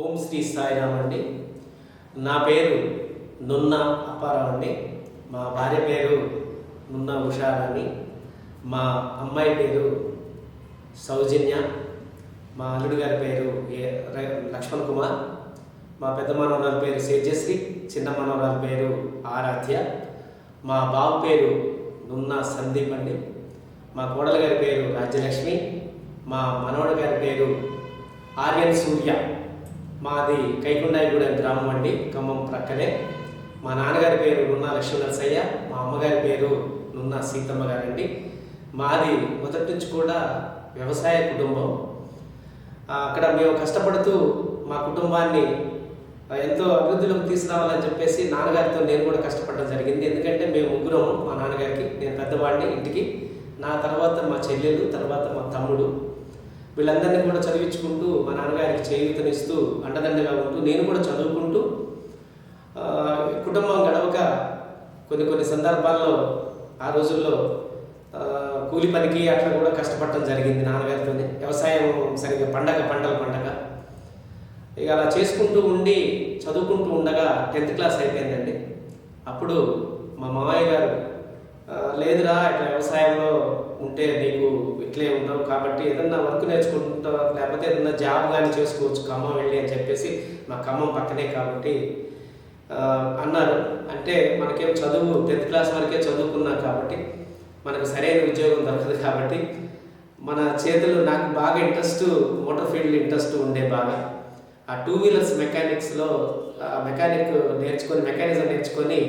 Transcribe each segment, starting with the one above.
ఓం శ్రీ సాయిరామ్ అండి. నా పేరు నున్న అప్పారావు అండి. మా భార్య పేరు నున్న ఉషారాణి. మా అమ్మాయి పేరు సౌజన్య. మా అల్లుడు గారి పేరు లక్ష్మణ్ కుమార్. మా పెద్ద మనవరాల పేరు సేజశ్రీ చిన్న మనవరాల పేరు ఆరాధ్య. మా బాబు పేరు నున్న సందీప్ అండి. మా కోడల గారి పేరు రాజ్యలక్ష్మి. మా మనవడి గారి పేరు ఆర్యన్ సూర్య. మాది కైకుండాయిగూడెం గ్రామం అండి ఖమ్మం ప్రక్కనే. మా నాన్నగారి పేరు నున్న లక్ష్మీనరసయ్య మా అమ్మగారి పేరు నున్న సీతమ్మ గారండి. మాది మొదటి నుంచి కూడా వ్యవసాయ కుటుంబం. అక్కడ మేము కష్టపడుతూ మా కుటుంబాన్ని ఎంతో అభివృద్ధిలోకి తీసుకురావాలని చెప్పేసి నాన్నగారితో నేను కూడా కష్టపడడం జరిగింది. ఎందుకంటే మేము ముగ్గురం మా నాన్నగారికి నేను పెద్దవాడిని ఇంటికి. నా తర్వాత మా చెల్లెలు తర్వాత మా తమ్ముడు. వీళ్ళందరినీ కూడా చదివించుకుంటూ మా నాన్నగారికి చేయూతనిస్తూ అండదండగా ఉంటూ నేను కూడా చదువుకుంటూ కుటుంబం గడవక కొన్ని కొన్ని సందర్భాల్లో ఆ రోజుల్లో కూలి పనికి అట్లా కూడా కష్టపడటం జరిగింది నాన్నగారితోనే. వ్యవసాయం సరిగ్గా పండగ పంటల పండగ. ఇక అలా చేసుకుంటూ ఉండి చదువుకుంటూ ఉండగా టెన్త్ క్లాస్ అయిపోయిందండి. అప్పుడు మా మామయ్య గారు లేదురా ఇట్లా వ్యవసాయంలో ఉంటే నీకు ఇట్లే ఉంటావు కాబట్టి ఏదన్నా వర్క్ నేర్చుకుంటా లేకపోతే ఏదన్నా జాబ్ కానీ చేసుకోవచ్చు ఖమ్మం వెళ్ళి అని చెప్పేసి మా ఖమ్మం పక్కనే కాబట్టి అన్నారు. అంటే మనకేం చదువు టెన్త్ క్లాస్ వరకే చదువుకున్నాం కాబట్టి మనకు సరైన ఉద్యోగం దొరకదు కాబట్టి మన చేతులు నాకు బాగా ఇంట్రెస్ట్ మోటార్ ఫీల్డ్ ఇంట్రెస్ట్ ఉండే బాగా. ఆ టూ వీలర్స్ మెకానిక్స్లో మెకానిక్ నేర్చుకొని మెకానిజం నేర్చుకొని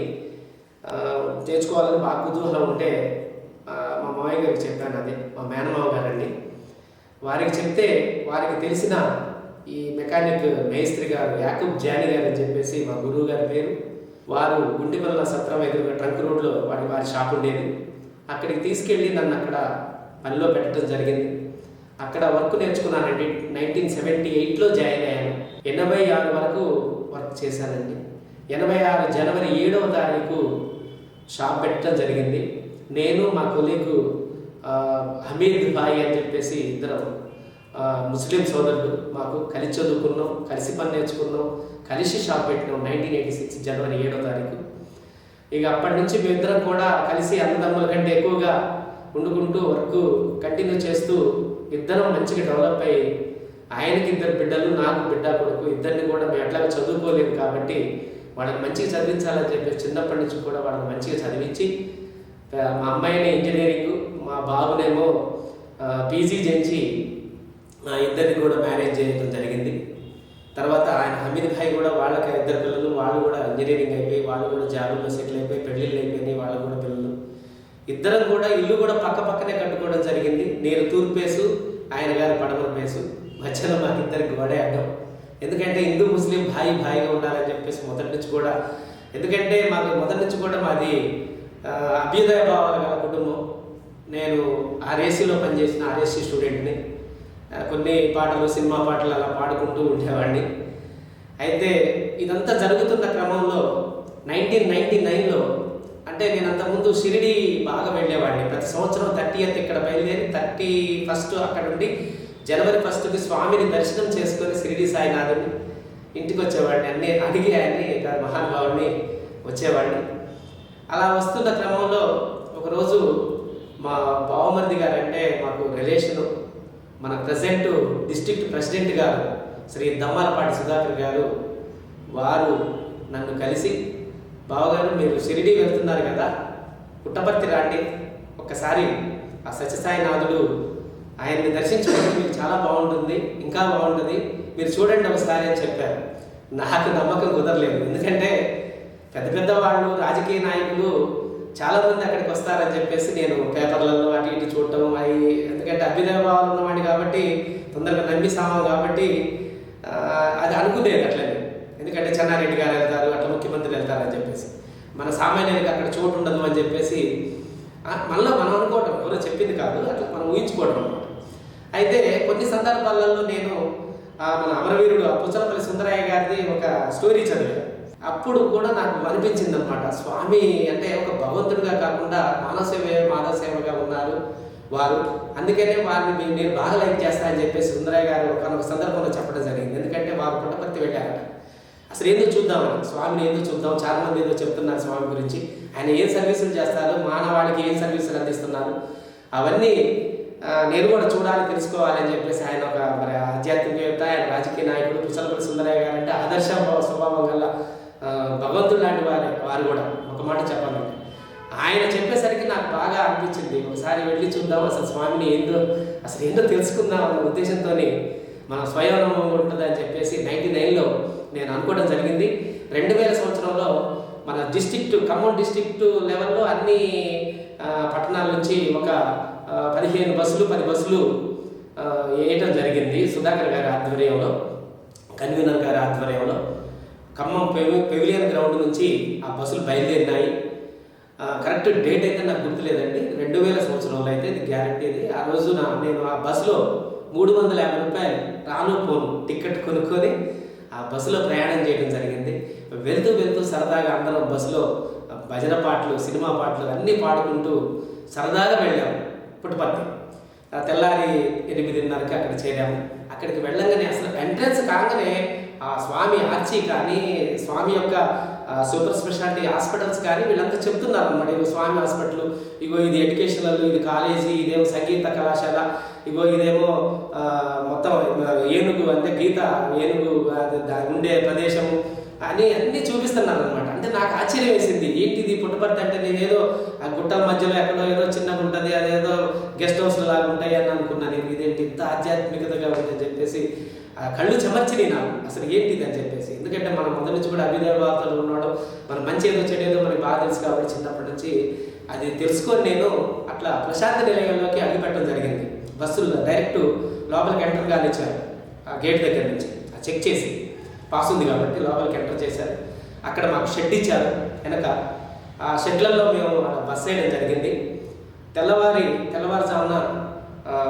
చేర్చుకోవాలని బాగా కుతూహలం ఉంటే మా మామయ్య గారికి చెప్పాను అది మా మేనమావ గారండి. వారికి చెప్తే వారికి తెలిసిన ఈ మెకానిక్ మేస్త్రి గారు యాకబ్ జాని గారు అని చెప్పేసి మా గురువు గారి పేరు. వారు గుండెపల్ల సత్రం ఎదురుగా ట్రంక్ రోడ్లో వారి వారి షాప్ ఉండేది. అక్కడికి తీసుకెళ్ళి నన్ను అక్కడ పనిలో పెట్టడం జరిగింది. అక్కడ వర్క్ నేర్చుకున్నానండి. నైన్టీన్ సెవెంటీ ఎయిట్లో జాయిన్ అయ్యాను. ఎనభై ఆరు వరకు వర్క్ చేశానండి. ఎనభై ఆరు జనవరి ఏడవ తారీఖు షాప్ పెట్టడం జరిగింది. నేను మా కొలీగు హమీద్ భాయ్ అని చెప్పేసి ఇద్దరం ముస్లిం సోదరులు మాకు కలిసి చదువుకున్నాం కలిసి పని నేర్చుకున్నాం కలిసి షాప్ పెట్టినాం నైన్టీన్ ఎయిటీ సిక్స్ జనవరి ఏడో తారీఖు. ఇక అప్పటి నుంచి మేమిద్దరం కూడా కలిసి అన్నదమ్ముల కంటే ఎక్కువగా వండుకుంటూ వర్క్ కంటిన్యూ చేస్తూ ఇద్దరం మంచిగా డెవలప్ అయ్యి ఆయనకి ఇద్దరు బిడ్డలు నాకు బిడ్డ కొడుకు ఇద్దరిని కూడా మేము ఎట్లాగో చదువుకోలేము కాబట్టి వాళ్ళకి మంచిగా చదివించాలని చెప్పి చిన్నప్పటి నుంచి కూడా వాళ్ళని మంచిగా చదివించి మా అమ్మాయిని ఇంజనీరింగ్ మా బాబునేమో పీజీ చేయించి మా ఇద్దరిని కూడా మ్యారేజ్ చేయడం జరిగింది. తర్వాత ఆయన హమీద్ భాయ్ కూడా వాళ్ళకి ఇద్దరు పిల్లలు వాళ్ళు కూడా ఇంజనీరింగ్ అయిపోయి వాళ్ళు కూడా జాబుల్లో సెటిల్ అయిపోయి పెళ్ళిళ్ళు అయిపోయినాయి వాళ్ళు కూడా పిల్లలు. ఇద్దరం కూడా ఇల్లు కూడా పక్క పక్కనే కట్టుకోవడం జరిగింది. నేను తూర్పు పేసు ఆయన గారు పడమర పేసు. మధ్యలో మాకు ఇద్దరికి గొడే అడ్డం. ఎందుకంటే హిందూ ముస్లిం భాయి భాయిగా ఉండాలని చెప్పేసి మొదటి నుంచి కూడా ఎందుకంటే మాకు మొదటి నుంచి కూడా మాది అభ్యుదయ భావాలు గల కుటుంబం. నేను ఆర్ఏసీలో పనిచేసిన ఆర్ఏసీ స్టూడెంట్ని. కొన్ని పాటలు సినిమా పాటలు అలా పాడుకుంటూ ఉండేవాడిని. అయితే ఇదంతా జరుగుతున్న క్రమంలో నైన్టీన్ నైన్టీ నైన్లో అంటే నేను అంతకుముందు షిరిడి బాగా వెళ్ళేవాడిని. ప్రతి సంవత్సరం థర్టీ ఎయిత్ ఇక్కడ బయలుదేరి థర్టీ ఫస్ట్ అక్కడ ఉండి జనవరి ఫస్ట్కి స్వామిని దర్శనం చేసుకొని షిరిడి సాయినాథుని ఇంటికి వచ్చేవాడిని అన్ని అడిగి ఆయన్ని మహానుభావుడిని వచ్చేవాడిని. అలా వస్తున్న క్రమంలో ఒకరోజు మా బావమరిది గారు అంటే మాకు రిలేషను మన ప్రజెంట్ డిస్ట్రిక్ట్ ప్రెసిడెంట్ గారు శ్రీ దమ్మాలపాటి సుధాకర్ గారు వారు నన్ను కలిసి బావగారు మీరు షిరిడి వెళ్తున్నారు కదా పుట్టపర్తి రాండి. ఒక్కసారి ఆ సత్యసాయినాథుడు ఆయన్ని దర్శించుకుంటే మీకు చాలా బాగుంటుంది ఇంకా బాగుంటుంది. మీరు చూడండి ఒకసారి అని చెప్పారు. నాకు నమ్మకం కుదరలేదు. ఎందుకంటే పెద్ద పెద్ద వాళ్ళు రాజకీయ నాయకులు చాలామంది అక్కడికి వస్తారని చెప్పేసి నేను పేపర్లలో అటు ఇటు చూడటం అవి ఎందుకంటే అభ్యుదయ భావాలు ఉన్నవాడిని కాబట్టి తొందరగా నమ్మి సామాం కాబట్టి అది అనుకునేది అట్లనే. ఎందుకంటే చెన్నారెడ్డి గారు వెళ్తారు అట్లా ముఖ్యమంత్రి వెళ్తారని చెప్పేసి. మన సామాన్యానికి అక్కడ చోటు ఉండదు అని చెప్పేసి మనలో మనం అనుకోవటం ఎవరో చెప్పింది కాదు అట్లా మనం ఊహించుకోవటం. అయితే కొన్ని సందర్భాలలో నేను మన అమరవీరుడు పుచ్చలపల్లి సుందరయ్య గారిది ఒక స్టోరీ చదివాను. అప్పుడు కూడా నాకు అనిపించింది అనమాట స్వామి అంటే ఒక భగవంతుడిగా కాకుండా మానవ మాధవసేవగా ఉన్నారు వారు. అందుకనే వారిని మీరు నేను బాగా లైక్ చేస్తా అని చెప్పేసి సుందరయ్య గారు ఒక సందర్భంలో చెప్పడం జరిగింది. ఎందుకంటే వారు పుట్టపర్తి పుట్టపర్తి వెళ్ళారట అసలు ఏందో చూద్దామని? స్వామిని ఎందుకు చూద్దాం? చాలా మంది ఏదో చెప్తున్నారు స్వామి గురించి. ఆయన ఏం సర్వీసులు చేస్తారు? మానవాళికి ఏం సర్వీసులు అందిస్తున్నారు? అవన్నీ నేను కూడా చూడాలి తెలుసుకోవాలని చెప్పేసి ఆయన ఒక మరి ఆధ్యాత్మికవేత్త ఆయన రాజకీయ నాయకుడు పుసలపల్లి సుందరయ్య గారు అంటే ఆదర్శ స్వభావం గల భగవంతుడు లాంటి వారు వారు కూడా. ఒక మాట చెప్పాలంటే. ఆయన చెప్పేసరికి నాకు బాగా అనిపించింది. ఒకసారి వెళ్ళి చూద్దాం అసలు స్వామిని ఏందో అసలు ఏంటో తెలుసుకుందాం అన్న ఉద్దేశంతో మన స్వయం ఉంటుంది అని చెప్పేసి నైన్టీ నైన్లో నేను అనుకోవడం జరిగింది. రెండు వేల సంవత్సరంలో మన డిస్ట్రిక్ట్ ఖమ్మం డిస్ట్రిక్ట్ లెవెల్లో అన్ని పట్టణాల నుంచి ఒక పదిహేను బస్సులు పది బస్సులు వేయటం జరిగింది. సుధాకర్ గారి ఆధ్వర్యంలో కన్వీనర్ గారి ఆధ్వర్యంలో. ఖమ్మం పెవి పెవిలియన్ గ్రౌండ్ నుంచి ఆ బస్సులు బయలుదేరినాయి. ఆ, కరెక్ట్ డేట్ అయితే నాకు గుర్తులేదండి. రెండు వేల సంవత్సరంలో అయితే ఇది గ్యారంటీ ఇది. ఆ రోజు నా నేను ఆ బస్సులో మూడు వందల యాభై రూపాయలు రాను పోను టికెట్ కొనుక్కొని ఆ బస్సులో ప్రయాణం చేయడం జరిగింది. వెళ్తూ వెళ్తూ సరదాగా అందరం బస్సులో భజన పాటలు సినిమా పాటలు అన్నీ పాడుకుంటూ సరదాగా వెళ్ళాము పుట్టపర్తి తెల్లారి ఎనిమిదిన్నరకి అక్కడ చేరాము. అక్కడికి వెళ్ళంగానే అసలు ఎంట్రన్స్ కాగానే ఆ స్వామి ఆర్చి కానీ స్వామి యొక్క సూపర్ స్పెషాలిటీ హాస్పిటల్స్ కానీ వీళ్ళంతా చెప్తున్నారు అనమాట ఇగో స్వామి హాస్పిటల్ ఇగో ఇది ఎడ్యుకేషనల్ ఇది కాలేజీ ఇదేమో సంగీత కళాశాల ఇగో ఇదేమో మొత్తం ఏనుగు అంటే గీత ఏనుగు దాని ఉండే ప్రదేశము అని అన్ని చూపిస్తున్నారు అనమాట అంటే నాకు ఆశ్చర్యం వేసింది. ఏంటిది పుట్టపర్తి అంటే నేనేదో ఆ గుట్టల మధ్యలో ఎక్కడో ఏదో చిన్నగా ఉంటుంది అదేదో గెస్ట్ హౌస్ లాగా ఉంటాయి అని అనుకున్నాను నేను. ఇదేంటి ఇంత ఆధ్యాత్మికతగా ఉంది అని చెప్పేసి ఆ కళ్ళు చెమర్చినాయి నాకు. అసలు ఏంటిది అని చెప్పేసి. ఎందుకంటే మనం మొదటి నుంచి కూడా అభిదేవ వార్తలు ఉన్నాడు మన మంచి ఏదో చెడేదో మనకి బాగా తెలుసు కాబట్టి చిన్నప్పటి నుంచి అది తెలుసుకొని నేను అట్లా ప్రశాంత నిలయంలోకి అడుగుపెట్టడం జరిగింది. బస్సుల్లో డైరెక్ట్ లోపలికి ఎంటర్ కానిచ్చారు ఆ గేట్ దగ్గర నుంచి. ఆ చెక్ చేసి. పాస్ ఉంది కాబట్టి లోపలికి ఎంటర్ చేశారు. అక్కడ మాకు షెడ్ ఇచ్చారు. వెనక ఆ షెడ్లలో మేము బస్ వేయడం జరిగింది. తెల్లవారి తెల్లవారుజామున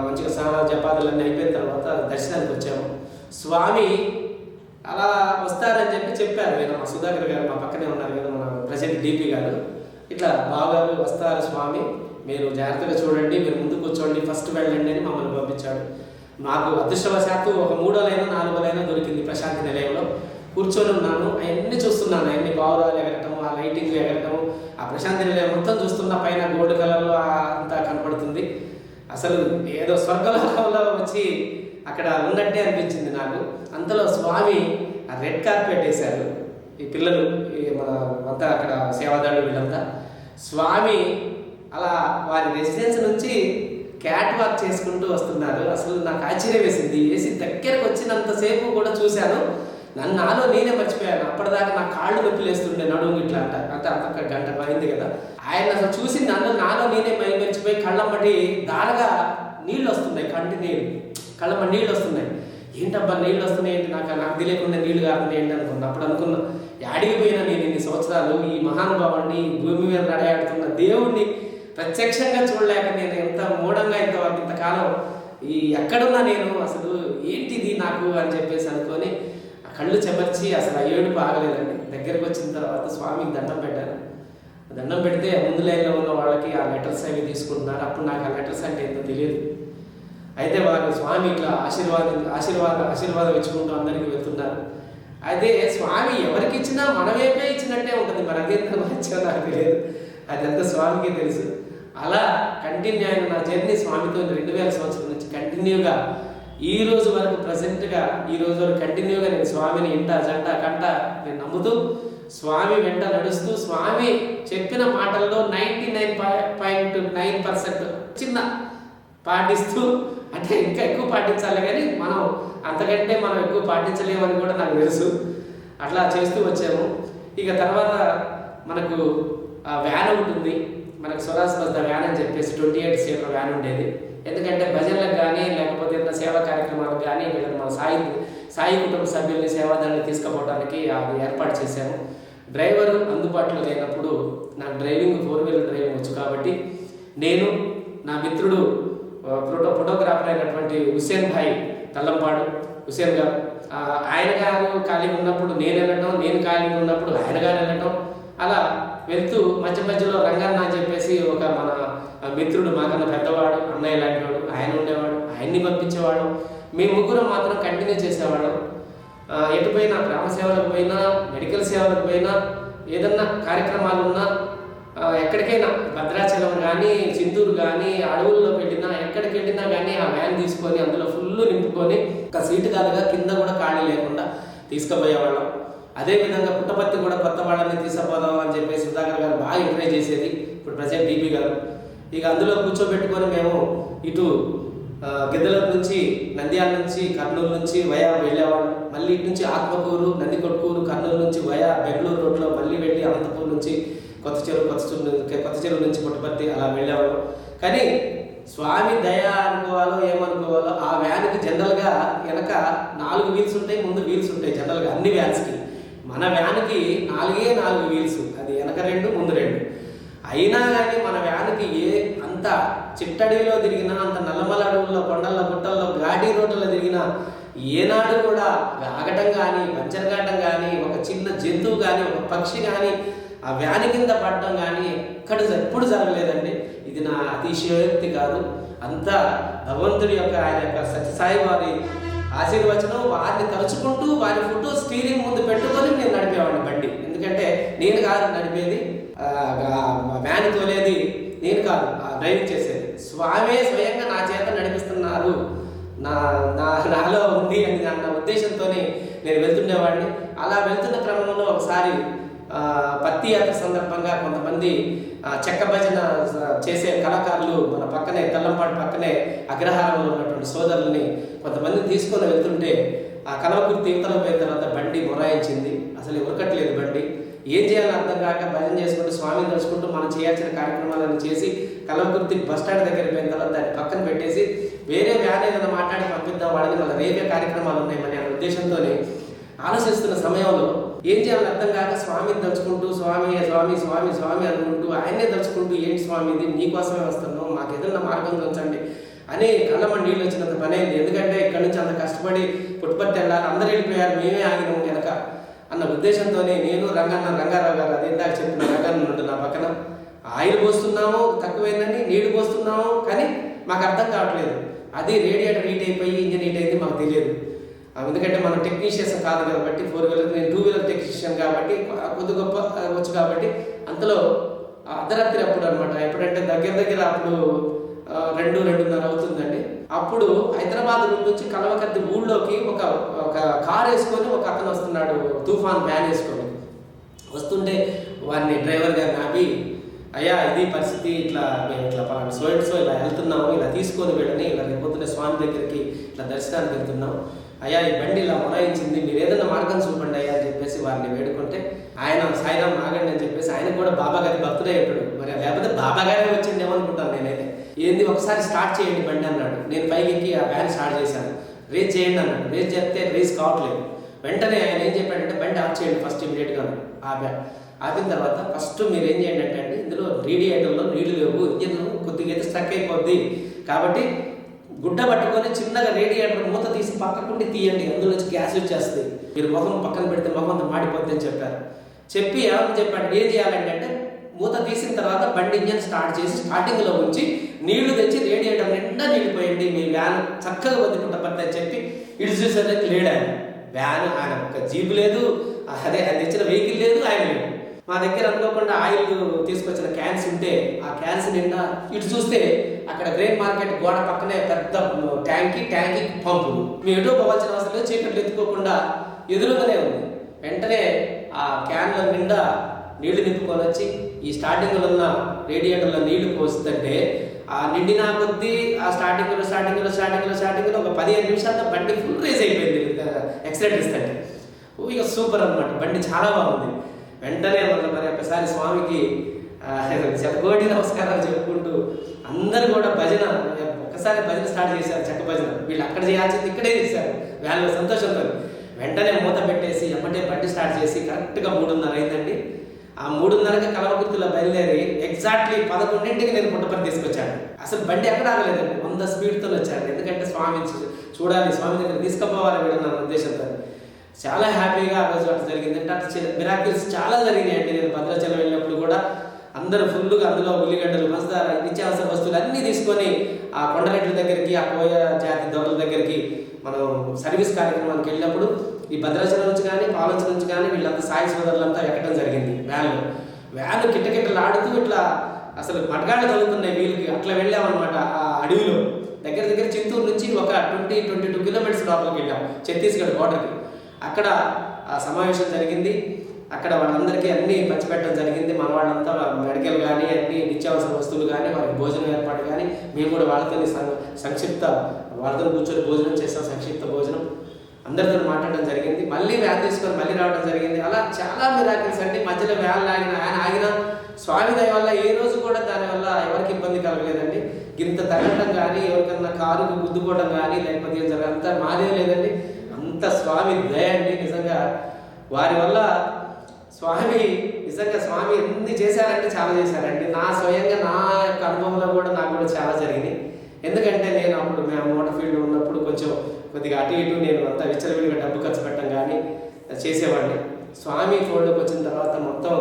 మంచిగా స్నానాలు జపాదులన్నీ అయిపోయిన తర్వాత దర్శనానికి వచ్చాము. స్వామి అలా వస్తారని చెప్పి చెప్పారు. నేను మా సుధాకర్ గారు మా పక్కనే ఉన్నారు కదా మన ప్రజెంట్ డిపి గారు. ఇట్లా బావగారు వస్తారు స్వామి. మీరు జాగ్రత్తగా చూడండి మీరు ముందు కూర్చోండి ఫస్ట్ వెళ్ళండి అని మమ్మల్ని పంపించాడు. మాకు అదృష్టవశాత్తు ఒక మూడోలైనా నాలుగోలైనా దొరికింది ప్రశాంతి నిలయంలో. కూర్చొని ఉన్నాను అవన్నీ చూస్తున్నాను అవన్నీ గౌరవాలు ఎగరటం ఆ లైటింగ్ ఎగరటం ఆ ప్రశాంతి నిలయం మొత్తం చూస్తున్న పైన గోల్డ్ కలర్లో అంతా కనపడుతుంది. అసలు ఏదో స్వర్గలోకంలో వచ్చి అక్కడ ఉన్నట్టే అనిపించింది నాకు. అంతలో స్వామి ఆ రెడ్ కార్పెట్ వేశారు. ఈ పిల్లలు మన అంతా అక్కడ సేవాదారులు వీళ్ళంతా. స్వామి అలా వారి రెసిడెన్స్ నుంచి క్యాట్ వాక్ చేసుకుంటూ వస్తున్నారు. అసలు నాకు ఆశ్చర్యం వేసింది. వేసి దగ్గరకు వచ్చినంతసేపు కూడా చూశాను. నన్ను నాలో నేనే మర్చిపోయాను. అప్పటిదాకా నా కాళ్ళు నొప్పి లేస్తుండే నడుము ఇట్లా అంట. అంత అంత గంట అయింది కదా. ఆయన అసలు చూసి నన్ను నాలో నేనే మై మర్చిపోయి కళ్ళమ్మటి దారగా నీళ్ళు వస్తున్నాయి. కంటి నీళ్ళు. కళ్ళమ్మ నీళ్ళు వస్తున్నాయి. ఏంటబ్బా నీళ్ళు వస్తున్నాయి? ఏంటి? నాకు నాకు తెలియకుండా నీళ్ళు కాకుండా ఏంటి అనుకున్నా. అప్పుడు అనుకున్నా యాడికి నేను ఇన్ని సంవత్సరాలు ఈ మహానుభావాన్ని ఈ భూమి మీద నడయాడుతున్న దేవుణ్ణి ప్రత్యక్షంగా చూడలేక నేను ఎంత మూఢంగా ఇంత ఇంతకాలం ఈ ఎక్కడున్నా నేను అసలు ఏంటిది నాకు అని చెప్పేసి అనుకొని ఆ కళ్ళు చెమర్చి అసలు ఆ ఏడుపు ఆగలేదండి. దగ్గరకు వచ్చిన తర్వాత స్వామికి దండం పెట్టాను. దండం పెడితే ముందు లైన్లో ఉన్న వాళ్ళకి ఆ లెటర్స్ అవి తీసుకుంటున్నారు. అప్పుడు నాకు ఆ లెటర్స్ అంటే ఏంటో తెలియదు. అయితే వాళ్ళు స్వామి ఇట్లా ఆశీర్వాదం ఆశీర్వాదం ఆశీర్వాదం ఇచ్చుకుంటూ అందరికీ వెళ్తున్నారు. అదే స్వామి ఎవరికి ఇచ్చినా మనమేపే ఇచ్చినట్టే ఉంటుంది. మరి అదే మంచిగా నాకు తెలియదు. అదంతా స్వామికి తెలుసు. అలా కంటిన్యూ అయిన నా జర్నీ స్వామితో రెండు వేల సంవత్సరం నుంచి కంటిన్యూగా ఈ రోజు వరకు ప్రజెంట్గా ఈ రోజు వరకు కంటిన్యూగా నేను స్వామిని ఇంట జంట కంట నేను నమ్ముతూ స్వామి వెంట నడుస్తూ స్వామి చెప్పిన మాటల్లో ninety nine point nine percent చిన్న పాటిస్తూ అంటే ఇంకా ఎక్కువ పాటించాలి కానీ మనం అంతకంటే మనం ఎక్కువ పాటించలేమని కూడా నాకు తెలుసు. అట్లా చేస్తూ వచ్చాము. ఇక తర్వాత మనకు ఆ వ్యాన్ ఉంటుంది మనకు స్వరాజ్ బస్ వ్యాన్ అని చెప్పేసి ట్వంటీ ఎయిట్ సీటర్ వ్యాన్ ఉండేది. ఎందుకంటే భజనలకు కానీ లేకపోతే ఏదైనా సేవా కార్యక్రమాలకు కానీ వీళ్ళని మన సాయి సాయి కుటుంబ సభ్యుల్ని సేవాదారులు తీసుకుపోవడానికి అది ఏర్పాటు చేశాము. డ్రైవర్ అందుబాటులో లేనప్పుడు నాకు డ్రైవింగ్ ఫోర్ వీలర్ డ్రైవింగ్ వచ్చు కాబట్టి నేను నా మిత్రుడు ఫోటో ఫోటోగ్రాఫర్ అయినటువంటి హుసేన్ భాయ్ తల్లంపాడు హుసేన్ గారు ఆయన గారు ఖాళీగా ఉన్నప్పుడు నేను వెళ్ళటం నేను ఖాళీగా ఉన్నప్పుడు ఆయన గారు వెళ్ళటం అలా వెళ్తూ మధ్య మధ్యలో రంగన్న అని చెప్పేసి ఒక మన మిత్రుడు మాకన్నా పెద్దవాడు అన్నయ్య లాంటివాడు ఆయన ఉండేవాడు ఆయన్ని పంపించేవాడు మేము ముగ్గురం మాత్రం కంటిన్యూ చేసేవాళ్ళం. ఎటు పోయినా గ్రామ సేవలకు పోయినా మెడికల్ సేవలకు పోయినా ఏదన్నా కార్యక్రమాలు ఉన్నా ఎక్కడికైనా భద్రాచలం కానీ చింతూరు కానీ అడవుల్లోకి వెళ్ళినా ఎక్కడికి వెళ్ళినా కానీ ఆ వ్యాన్ తీసుకొని అందులో ఫుల్ నింపుకొని ఒక సీటు కాదుగా కింద కూడా ఖాళీ లేకుండా తీసుకుపోయేవాళ్ళం. అదేవిధంగా పుట్టపర్తి కూడా కొత్త వాళ్ళని తీసుకుపోదాం అని చెప్పేసి సుధాకర్ గారు బాగా ఎంకరేజ్ చేసేది. ఇప్పుడు ప్రజెంట్ డీపీ గారు. ఇక అందులో కూర్చోబెట్టుకొని మేము ఇటు గిద్దల నుంచి నంద్యాల నుంచి కర్నూలు నుంచి వయా వెళ్ళేవాళ్ళం. మళ్ళీ ఇటు నుంచి ఆత్మకూరు నందికొట్కూరు కర్నూలు నుంచి వయా బెంగళూరు రోడ్లో మళ్ళీ వెళ్ళి అనంతపూర్ నుంచి కొత్త చెరువు కొత్త చెరువు కొత్త చెరువు నుంచి పుట్టపర్తి అలా వెళ్ళేవాళ్ళం. కానీ స్వామి దయ అనుకోవాలో ఏమనుకోవాలో ఆ వ్యాన్కి జనరల్గా వెనక నాలుగు వీల్స్ ఉంటాయి ముందు వీల్స్ ఉంటాయి జనరల్గా అన్ని వ్యాన్స్కి. మన వ్యాన్కి నాలుగే నాలుగు వీల్స్. అది వెనక రెండు ముందు రెండు. అయినా కానీ మన వ్యాన్కి ఏ అంత చిట్టడిలో తిరిగినా అంత నల్లమల అడవుల్లో కొండల్లో గుట్టల్లో ఘాటి రోడ్లలో తిరిగినా ఏనాడు కూడా ఆగటం కానీ పంచర్ కావటం కానీ ఒక చిన్న జంతువు కానీ ఒక పక్షి కానీ ఆ వ్యాన్ కింద పడటం కానీ ఎక్కడ ఎప్పుడు జరగలేదండి. ఇది నా అతిశయోక్తి కాదు. అంతా భగవంతుడి యొక్క ఆయన యొక్క సత్యసాయి వారి ఆశీర్వచనం వారిని తలుచుకుంటూ వారి ఫోటో స్టీరింగ్ ముందు పెట్టుకొని నేను నడిపేవాడిని బండి. ఎందుకంటే నేను కాదు నడిపేది. వ్యాన్ తోలేది నేను కాదు ఆ డ్రైవింగ్ చేసేది. స్వామే స్వయంగా నా చేత నడిపిస్తున్నారు. నా నా నాలో ఉంది అని అన్న ఉద్దేశంతోనే నేను వెళ్తుండేవాడిని. అలా వెళ్తున్న క్రమంలో ఒకసారి పత్తి యాత్ర సందర్భంగా కొంతమంది చెక్క భజన చేసే కళాకారులు మన పక్కనే తెల్లంపాటి పక్కనే అగ్రహారంలో ఉన్నటువంటి సోదరులని కొంతమంది తీసుకొని వెళ్తుంటే ఆ కలవకుర్తి యువతలో పోయిన తర్వాత బండి మొరాయించింది. అసలు ఉరకట్లేదు బండి. ఏం చేయాలో అర్థం కాక భజన చేసుకుంటూ స్వామిని తలుచుకుంటూ మనం చేయాల్సిన కార్యక్రమాలను చేసి కలవకుర్తి బస్ స్టాండ్ దగ్గర పోయిన తర్వాత దాన్ని పక్కన పెట్టేసి వేరే వ్యాన్ ఏదైనా మాట్లాడి పంపిద్దాం వాళ్ళని మళ్ళీ రేపే కార్యక్రమాలు ఉన్నాయి మన అనే ఉద్దేశంతోనే ఆలోచిస్తున్న సమయంలో ఏం చేయాలని అర్థం కాక స్వామిని తలుచుకుంటూ స్వామి స్వామి స్వామి స్వామి అనుకుంటూ ఆయన్నే తలుచుకుంటూ ఏంటి స్వామి ఇది? నీకోసమే వస్తున్నాం మాకు ఏదైనా మార్గం ఉంచండి అని కళ్ళమ్మ నీళ్ళు వచ్చినంత పని అయింది. ఎందుకంటే ఇక్కడ నుంచి అంత కష్టపడి పుట్టుపత్తి వెళ్ళాలి అందరూ వెళ్ళిపోయారు మేమే ఆగినాము వెనక. అన్న ఉద్దేశంతోనే నేను రంగన్న రంగారావు గారు అది ఇందాక చెప్పిన రంగన్న ఉంటు నా పక్కన. ఆయిల్ పోస్తున్నాము తక్కువైందని నీళ్ళు పోస్తున్నాము కానీ మాకు అర్థం కావట్లేదు. అది రేడియేటర్ హీట్ అయిపోయి ఇంజిన్ హీట్ అయింది మాకు తెలియదు. ఎందుకంటే మనం టెక్నీషియన్స్ కాదు కాబట్టి ఫోర్ వీలర్ నేను టూ వీలర్ టెక్నీషియన్ కాబట్టి కొద్ది గొప్ప వచ్చు కాబట్టి అంతలో అర్ధరాత్రి అప్పుడు అనమాట ఎప్పుడంటే దగ్గర దగ్గర అప్పుడు రెండు రెండున్నర అవుతుందండి. అప్పుడు హైదరాబాద్ వచ్చి కలవకర్తి ఊళ్ళోకి ఒక ఒక కార్ వేసుకొని ఒక అతను వస్తున్నాడు తుఫాన్ వ్యాన్ వేసుకొని. వస్తుంటే వాడిని డ్రైవర్ గారిని ఆపి అయ్యా ఇది పరిస్థితి ఇట్లా మేము ఇట్లా పలానా సో సో ఇలా వెళ్తున్నాము ఇలా తీసుకొని వెళ్ళని ఇలా రేపు స్వామి దగ్గరికి ఇట్లా దర్శనానికి వెళ్తున్నాం అయ్యా ఈ బండి ఇలా మొరాయించింది మీరు ఏదైనా మార్గం చూపండి అయ్యా అని చెప్పేసి వారిని వేడుకుంటే ఆయన సాయిరామ్ ఆగండి అని చెప్పేసి ఆయన కూడా బాబా గారి భక్తుడే చెప్పాడు మరి లేకపోతే బాబా గారే వచ్చిందేమో అనుకుంటాను నేనైతే. ఏంది ఒకసారి స్టార్ట్ చేయండి బండి అన్నాడు. నేను పైకి ఎక్కి ఆ వ్యాన్ స్టార్ట్ చేశాను. రేస్ చేయండి అన్నాడు. రేస్ చేస్తే రేస్ కావట్లేదు. వెంటనే ఆయన ఏం చెప్పాడంటే బండి ఆఫ్ చేయండి ఫస్ట్ ఇమీడియట్గా ఆపా ఆపిన తర్వాత ఫస్ట్ మీరు ఏం చేయండి అంటే అండి ఇందులో రేడియేటర్లో నీళ్ళు లేవు ఇంజిన్ కొద్దిగా అయితే స్ట్రక్ అయిపోద్ది. కాబట్టి గుడ్డ పట్టుకొని చిన్నగా రేడియేటర్ మూత తీసి పక్కకుండి తీయండి. అందులో నుంచి గ్యాస్ వచ్చేస్తుంది. మీరు మొహం పక్కన పెడితే మొహం అంతా మాడిపోద్ది అని చెప్పారు. చెప్పి ఏమని చెప్పాడు? ఏం చేయాలంటే మూత తీసిన తర్వాత బండి ఇంజన్ స్టార్ట్ చేసి స్టార్టింగ్లో ఉంచి నీళ్ళు తెచ్చి రేడియేటర్ నిండా నీళ్ళు పోయండి మీ వ్యాన్ చక్కగా వదిలికుంటా పడితే అని చెప్పి ఇటు చూసేదానికి లేడాను వ్యాన్ ఆయన ఒక జీపు లేదు అదే ఆయన తెచ్చిన వెహికల్ లేదు ఆయన లేదు మా దగ్గర అనుకోకుండా ఆయిల్ తీసుకొచ్చిన క్యాన్స్ ఉంటే ఆ క్యాన్స్ నిండా ఇటు చూస్తే అక్కడ గ్రెయిన్ మార్కెట్ గోడ పక్కనే పెద్ద ట్యాంకి ట్యాంకి పంపు మీ ఎటో పోవాల్సిన అవసరం లేదు చీకట్లు ఎత్తుకోకుండా ఎదురుగానే ఉంది. వెంటనే ఆ క్యాన్ల నిండా నీళ్ళు నింపుకొని వచ్చి ఈ స్టార్టింగ్లో ఉన్న రేడియేటర్లో నీళ్ళు పోస్తుంటే ఆ నిండిన కొద్దీ ఆ స్టార్టింగ్లో స్టార్టింగ్లో స్టార్టింగ్లో స్టార్టింగ్లో ఒక పదిహేను నిమిషాలతో బండి ఫుల్ రేస్ అయిపోయింది. ఎక్సలెంట్ ఇస్తుంటే ఓ ఇక సూపర్ అన్నమాట. బండి చాలా బాగుంది. వెంటనే మన మరి ఒకసారి స్వామికి ఆ, శతకోటి నమస్కారాలు చెప్పుకుంటూ అందరూ కూడా భజన ఒక్కసారి భజన స్టార్ట్ చేశారు చెక్క భజన. వీళ్ళు అక్కడ చేయాల్సింది ఇక్కడే చేశారు. వాళ్ళు సంతోషంతో. వెంటనే మూత పెట్టేసి ఎమ్మటే బండి స్టార్ట్ చేసి కరెక్ట్గా మూడున్నర అయిందండి. ఆ మూడున్నరకి కలవకుర్తిలో బయలుదేరి ఎగ్జాక్ట్లీ పదకొండింటికి నేను పుట్టపర్తి తీసుకొచ్చాను. అసలు బండి ఎక్కడ ఆగలేదండి. వంద స్పీడ్తో వచ్చాను ఎందుకంటే స్వామి చూడాలి. స్వామి దగ్గర తీసుకుపోవాలి వీడన్న నా ఉద్దేశంతో. చాలా హ్యాపీగా ఆ రోజు అట్లా జరిగింది. అంటే అట్లా మిరాకిల్స్ చాలా జరిగినాయండి. నేను భద్రాచలం వెళ్ళినప్పుడు కూడా అందరూ ఫుల్గా అందులో ఉల్లిగడ్డలు పంచదార నిత్యావసర వస్తువులు అన్నీ తీసుకొని ఆ కొండరెడ్ల దగ్గరికి ఆ కోయ జాతి దొరల దగ్గరికి మనం సర్వీస్ కార్యక్రమానికి వెళ్ళినప్పుడు ఈ భద్రాచలం నుంచి కానీ పాలంచల నుంచి కానీ వీళ్ళంతా సాయి సోదరులంతా ఎక్కడం జరిగింది వ్యాన్లో. వ్యాన్లు కిట్టకిట్టలాడుతూ ఇట్లా అసలు మడగాళ్ళు తగులుతున్నాయి వీళ్ళకి. అట్లా వెళ్ళామన్నమాట ఆ అడవిలో. దగ్గర దగ్గర చిత్తూరు నుంచి ఒక ట్వంటీ ట్వంటీ టూ కిలోమీటర్స్ లోపలికి వెళ్ళాం ఛత్తీస్గఢ్ బోర్డర్కి. అక్కడ ఆ సమావేశం జరిగింది. అక్కడ వాళ్ళందరికీ అన్నీ పంచిపెట్టడం జరిగింది. మన వాళ్ళంతా మెడికల్ కానీ అన్ని నిత్యావసర వస్తువులు కానీ వారికి భోజనం ఏర్పాటు కానీ మేము కూడా వాళ్ళతో సంక్షిప్త వాళ్ళతో కూర్చొని భోజనం చేస్తాం సంక్షిప్త భోజనం. అందరితో మాట్లాడడం జరిగింది. మళ్ళీ వ్యాన్ తీసుకొని మళ్ళీ రావడం జరిగింది. అలా చాలా మిరాకిల్స్ అండి. మధ్యలో వ్యాన్ ఆగిన ఆయన ఆగిన స్వామి దయ వల్ల ఏ రోజు కూడా దానివల్ల ఎవరికి ఇబ్బంది కలగలేదండి. ఇంత తగ్గడం కానీ ఎవరికన్నా కారుకు గుద్దుకోవడం కానీ లేకపోతే ఏం జరగదు మాదే లేదండి. అంత స్వామి దయ అండి నిజంగా. వారి వల్ల స్వామి నిజంగా స్వామి ఎన్ని చేశారంటే చాలా చేశారండి. నా స్వయంగా నా యొక్క అనుభవంలో కూడా నాకు కూడా చాలా జరిగింది. ఎందుకంటే నేను అప్పుడు మేము మోటార్ ఫీల్డ్ ఉన్నప్పుడు కొంచెం కొద్దిగా అటు ఇటు నేను అంత విచ్చలవిడిగా డబ్బు ఖర్చు పెట్టడం కానీ చేసేవాడిని. స్వామి ఫోల్డ్కి వచ్చిన తర్వాత మొత్తం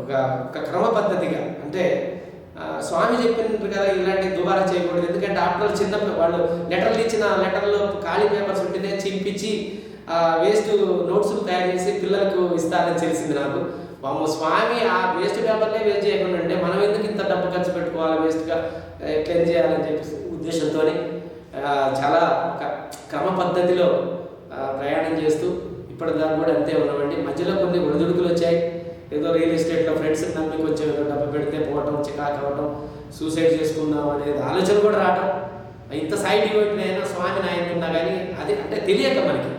ఒక ఒక క్రమ పద్ధతిగా అంటే స్వామి చెప్పినట్టు కదా ఇలాంటి దుబారా చేయకూడదు. ఎందుకంటే ఆఫ్టర్ చిన్నప్పుడు వాళ్ళు లెటర్లు ఇచ్చిన లెటర్లో ఖాళీ పేపర్స్ ఉంటేనే చింపించి వేస్ట్ నోట్స్ తయారు చేసి పిల్లలకు ఇస్తారని తెలిసింది నాకు. వామ్మ స్వామి ఆ వేస్ట్ పేపర్లే వేస్ట్ చేయకుండా ఉంటే మనం ఎందుకు ఇంత డబ్బు ఖర్చు పెట్టుకోవాలి వేస్ట్గా ఎట్లా ఏం చేయాలని చెప్పేసి ఉద్దేశంతో చాలా ఒక క్రమ పద్ధతిలో ప్రయాణం చేస్తూ ఇప్పటిదాకా కూడా అంతే ఉన్నామండి. మధ్యలో కొన్ని ఒడిదుడుకులు వచ్చాయి. ఏదో రియల్ ఎస్టేట్లో ఫ్రెండ్స్ నమ్మి కొంచెం ఏదో డబ్బు పెడితే పోవటం చికాకు అవ్వటం సూసైడ్ చేసుకుందాం అనేది ఆలోచన కూడా రావటం. ఇంత సైడ్ ఈవెంట్ స్వామి స్వామిని ఉన్నా కానీ అది అంటే తెలియక మనకి.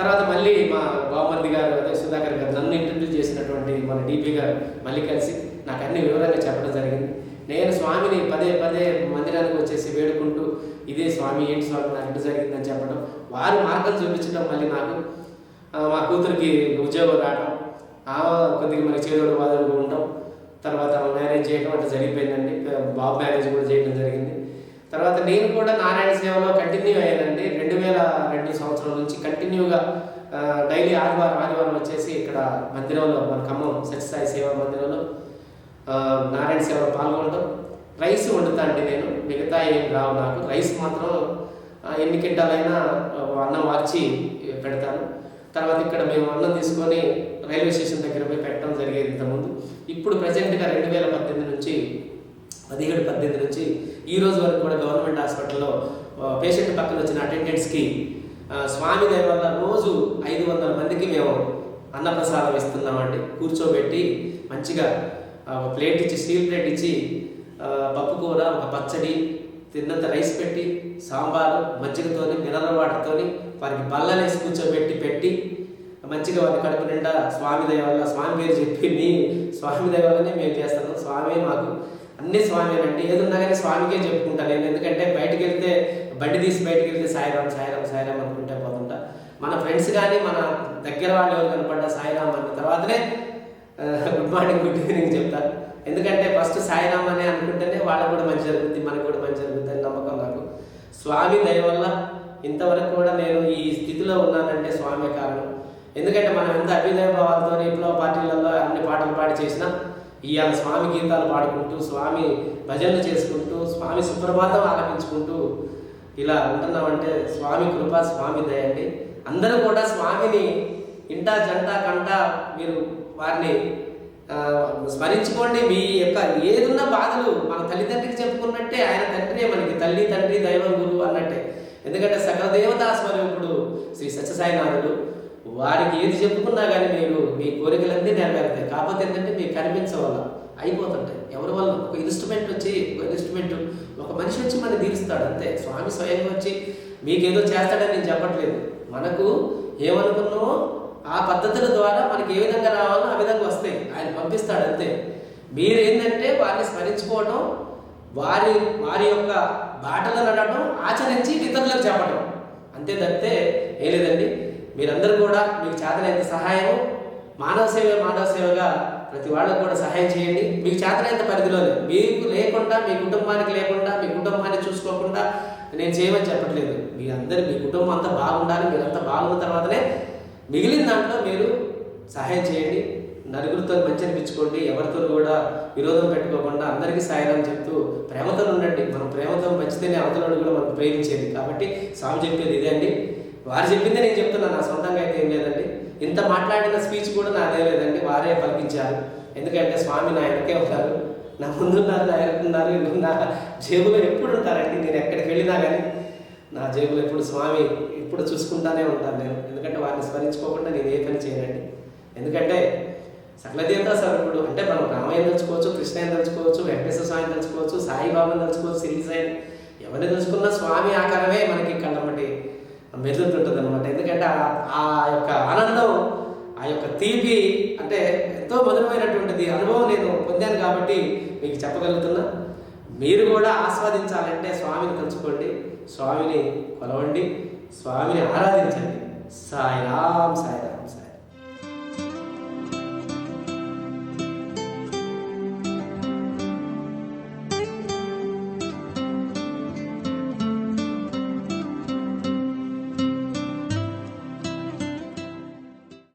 తర్వాత మళ్ళీ మా బామ్మర్ది గారు అదే సుధాకర్ గారు నన్ను ఇంట్రడ్యూస్ చేసినటువంటి మన డీపీ గారు మళ్ళీ కలిసి నాకు అన్ని వివరంగా చెప్పడం జరిగింది. నేను స్వామిని పదే పదే మందిరానికి వచ్చేసి వేడుకుంటూ ఇదే స్వామి ఏంటి స్వామి నాకు ఇంటి జరిగిందని చెప్పడం. వారి మార్గం చూపించడం మళ్ళీ నాకు మా కూతురికి ఉద్యోగం రావడం కొద్దిగా మనకి చేదోడు బాధలు ఉండడం తర్వాత మ్యారేజ్ చేయడం అట్లా జరిగిపోయిందండి. బాబు మ్యారేజ్ కూడా చేయడం జరిగింది. తర్వాత నేను కూడా నారాయణ సేవలో కంటిన్యూ అయ్యానండి. రెండు వేల రెండు సంవత్సరం నుంచి కంటిన్యూగా డైలీ ఆదివారం ఆదివారం వచ్చేసి ఇక్కడ మందిరంలో మన ఖమ్మం సత్యసాయి సేవా మందిరంలో నారాయణ సేవలో పాల్గొనడం. రైస్ వండుతానండి నేను. మిగతా ఏం రావు నాకు. రైస్ మాత్రం ఎన్ని కింటాలైనా అన్నం వార్చి పెడతాను. తర్వాత ఇక్కడ మేము అన్నం తీసుకొని రైల్వే స్టేషన్ దగ్గర పోయి పెట్టడం జరిగేది ఇంతకుముందు. ఇప్పుడు ప్రజెంట్గా రెండు వేల పద్దెనిమిది నుంచి పదిహేడు పద్దెనిమిది నుంచి ఈ రోజు వరకు కూడా గవర్నమెంట్ హాస్పిటల్లో పేషెంట్ పక్కన వచ్చిన అటెండెంట్స్కి స్వామి దయ వల్ల రోజు ఐదు వందల మందికి మేము అన్నప్రసాదం ఇస్తున్నామండి. కూర్చోబెట్టి మంచిగా ఒక ప్లేట్ ఇచ్చి స్టీల్ ప్లేట్ ఇచ్చి పప్పు కూర ఒక పచ్చడి తిన్నంత రైస్ పెట్టి సాంబారు మజ్జిగతోని మినరల్ వాటర్తోని వారికి బల్లలేసి కూర్చోబెట్టి పెట్టి మంచిగా వారి కడుపు నిండా స్వామి దయ వల్ల స్వామి పేరు చెప్పి మీ స్వామి దయ వల్లనే మేము చేస్తాను స్వామి మాకు అన్ని స్వామినండి ఏదున్నా కానీ స్వామికే చెప్పుకుంటాను నేను. ఎందుకంటే బయటికి వెళ్తే బండి తీసి బయటికి వెళ్తే సాయిరామ్ సాయిరామ్ సాయిరామ్ అనుకుంటే పోతుంటా. మన ఫ్రెండ్స్ కానీ మన దగ్గర వాళ్ళు ఎవరు కనపడ్డా సాయిరామ్ అన్న తర్వాతనే గుడ్ మార్నింగ్ గుడ్ ఈవినింగ్ చెప్తారు ఎందుకంటే ఫస్ట్ సాయిరామ్ అని అనుకుంటేనే వాళ్ళకు కూడా మంచి జరుగుద్ది మనకు కూడా మంచి జరుగుద్ది అని నమ్మకం నాకు. స్వామి దయ వల్ల ఇంతవరకు కూడా నేను ఈ స్థితిలో ఉన్నానంటే స్వామి కారణం. ఎందుకంటే మనం ఎంత అభ్యుదయ భావాలతో ఇంట్లో పార్టీలలో అన్ని పాటలు పాడి చేసినా ఇవాళ స్వామి గీతాలు పాడుకుంటూ స్వామి భజనలు చేసుకుంటూ స్వామి సుప్రభాతం ఆలపించుకుంటూ ఇలా ఉంటున్నామంటే స్వామి కృప స్వామి దయ అండి. అందరూ కూడా స్వామిని ఇంటా జంట కంట మీరు వారిని స్మరించుకోండి. మీ యొక్క ఏదున్న బాధలు మన తల్లిదండ్రికి చెప్పుకున్నట్టే ఆయన తండ్రి మనకి తల్లి తండ్రి దైవం గురువు అన్నట్టే. ఎందుకంటే సకల దేవతా స్వరూపుడు శ్రీ సత్యసాయినాథుడు. వారికి ఏది చెప్పుకున్నా కానీ మీరు మీ కోరికలన్నీ నెరవేరుతాయి. కాకపోతే ఏంటంటే మీకు కనిపించవల్ల అయిపోతుంటాయి. ఎవరి వల్ల? ఒక ఇన్స్ట్రుమెంట్ వచ్చి ఒక ఇన్స్ట్రుమెంట్ ఒక మనిషి వచ్చి మనం తీరుస్తాడు అంతే. స్వామి స్వయంగా వచ్చి మీకేదో చేస్తాడని నేను చెప్పట్లేదు. మనకు ఏమనుకున్నామో ఆ పద్ధతుల ద్వారా మనకి ఏ విధంగా రావాలో ఆ విధంగా వస్తాయి. ఆయన పంపిస్తాడు అంతే. మీరేంటంటే వారిని స్మరించుకోవడం వారి వారి యొక్క బాటలో నడటం ఆచరించి ఇతరులకు చెప్పడం అంతే తప్పితే ఏం లేదండి. మీరందరూ కూడా మీకు చేతనైన సహాయం మానవ సేవ మానవ సేవగా ప్రతి వాళ్ళకు కూడా సహాయం చేయండి. మీకు చేతనైన పరిధిలోనే మీకు లేకుండా మీ కుటుంబానికి లేకుండా మీ కుటుంబాన్ని చూసుకోకుండా నేను చేయమని చెప్పట్లేదు. మీ అందరు మీ కుటుంబం అంతా బాగుండాలి మీరంతా బాగున్న తర్వాతనే మిగిలిన దాంట్లో మీరు సహాయం చేయండి. నలుగురితో మంచి అనిపించుకోండి. ఎవరితో కూడా విరోధం పెట్టుకోకుండా అందరికీ సాయం చెప్తూ ప్రేమతో ఉండండి. మనం ప్రేమతో మంచితేనే అవతలను కూడా మనం ప్రేమించేది. కాబట్టి స్వామి చెప్పేది ఇదే అండి. వారు చెప్పిందే నేను చెప్తున్నాను నా సొంతంగా అయితే ఏం లేదండి. ఇంత మాట్లాడిన స్పీచ్ కూడా నాదే లేదండి వారే పలికించారు. ఎందుకంటే స్వామి నా వెనకే ఉన్నారు. నా ముందున్నారు నా వెనుకున్నారు నా జేబులో ఎప్పుడు ఉంటారండి? నేను ఎక్కడికి వెళ్ళినా కానీ నా జేబులో ఎప్పుడు స్వామి ఇప్పుడు చూసుకుంటానే ఉంటాను నేను. ఎందుకంటే వారిని స్మరించుకోకుండా నేను ఏ పని చేయనండి. ఎందుకంటే సకలదేవతా దేవతా అంటే మనం రామయ్య తలుచుకోవచ్చు కృష్ణయ్య తలుచుకోవచ్చు వెంకటేశ్వర స్వామి తలుచుకోవచ్చు సాయిబాబాని తలుచుకోవచ్చు సిరి సాయి ఎవరిని తలుచుకున్నా స్వామి ఆకారమే మనకి కళ్ళమ్మటి మెదులుతుంటుంది అనమాట ఎందుకంటే ఆ- యొక్క ఆనందం ఆ యొక్క తీపి అంటే ఎంతో మధురమైనటువంటిది అనుభవం నేను పొందాను కాబట్టి మీకు చెప్పగలుగుతున్నా. మీరు కూడా ఆస్వాదించాలంటే స్వామిని తలుచుకోండి స్వామిని కొలవండి స్వామిని ఆరాధించండి. సాయిరామ్ సాయిరామ్.